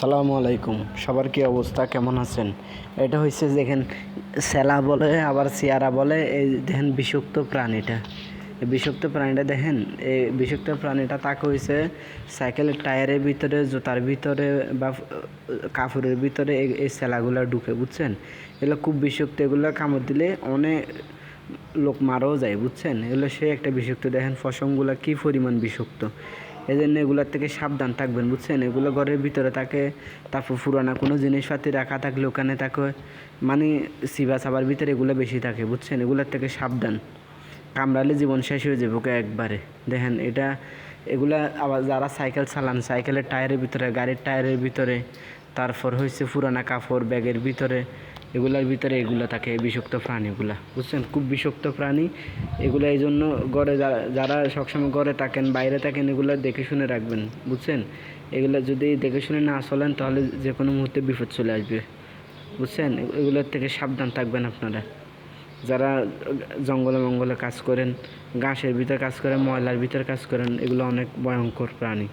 আসসালামু আলাইকুম। সবার কি অবস্থা? কেমন আছেন? এটা হচ্ছে দেখেন সেলা বলে, আবার সিয়ারা বলে, এই দেখেন বিষাক্ত প্রাণীটা। বিষাক্ত প্রাণীটা দেখেন, এই বিষাক্ত প্রাণীটা তাকে হয়েছে সাইকেলের টায়ারের ভিতরে, জুতার ভিতরে বা কাপড়ের ভিতরে এই- সেলাগুলো ঢুকে, বুঝছেন? এগুলো খুব বিষাক্ত, এগুলো কামড় দিলে অনেক লোক মারাও যায়, বুঝছেন? এগুলো সে একটা বিষাক্ত, দেখেন ফসংগুলো কি পরিমাণ বিষাক্ত। এই জন্য এগুলোর থেকে সাবধান থাকবেন, বুঝছেন? এগুলো ঘরের ভিতরে থাকে, তারপর পুরানা কোনো জিনিসপাতি রাখা থাকলে ওখানে থাকে। মানে সিবা সাবার ভিতরে এগুলো বেশি থাকে, বুঝছেন? এগুলোর থেকে সাবধান। কামড়ালে জীবন শেষ হয়ে যাবে ওকে একবারে। দেখেন, এটা, এগুলা আবার যারা সাইকেল চালান, সাইকেলের টায়ারের ভিতরে, গাড়ির টায়ারের ভিতরে, তারপর হয়েছে পুরানা কাপড়, ব্যাগের ভিতরে। এগুলার ভিতরে এগুলো থাকে, বিষাক্ত প্রাণীগুলা বুঝছেন? খুব বিষাক্ত প্রাণী, এগুলো এই জন্য ঘরে যারা- সবসময় ঘরে থাকেন, বাইরে থাকেন, এগুলো দেখে শুনে রাখবেন, বুঝছেন? এগুলো যদি দেখে শুনে না চলেন, তাহলে যে কোনো মুহূর্তে বিপদ চলে আসবে, বুঝছেন? এগুলোর থেকে সাবধান থাকবেন আপনারা। যারা জঙ্গলে মঙ্গলে কাজ করেন, ঘাসের ভিতরে কাজ করেন, ময়লার ভিতরে কাজ করেন, এগুলো অনেক ভয়ঙ্কর প্রাণী।